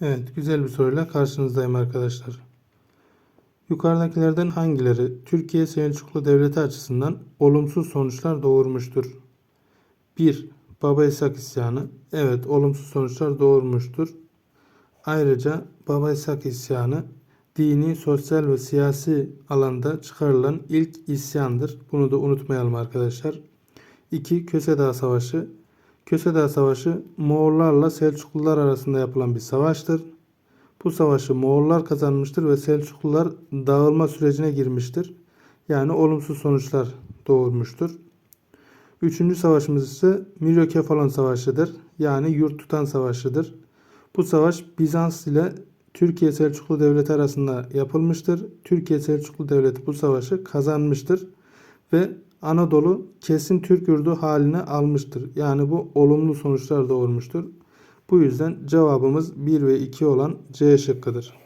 Evet, güzel bir soruyla karşınızdayım arkadaşlar. Yukarıdakilerden hangileri Türkiye Selçuklu Devleti açısından olumsuz sonuçlar doğurmuştur? 1. Baba İshak isyanı. Evet, olumsuz sonuçlar doğurmuştur. Ayrıca Baba İshak isyanı dini, sosyal ve siyasi alanda çıkarılan ilk isyandır. Bunu da unutmayalım arkadaşlar. 2. Köse Dağı Savaşı. Köse Dağı Savaşı Moğollarla Selçuklular arasında yapılan bir savaştır. Bu savaşı Moğollar kazanmıştır ve Selçuklular dağılma sürecine girmiştir. Yani olumsuz sonuçlar doğurmuştur. Üçüncü savaşımız ise Miryokefalon Savaşı'dır. Yani yurt tutan savaşıdır. Bu savaş Bizans ile Türkiye Selçuklu Devleti arasında yapılmıştır. Türkiye Selçuklu Devleti bu savaşı kazanmıştır ve Anadolu kesin Türk yurdu haline almıştır. Yani bu olumlu sonuçlar doğurmuştur. Bu yüzden cevabımız 1 ve 2 olan C şıkkıdır.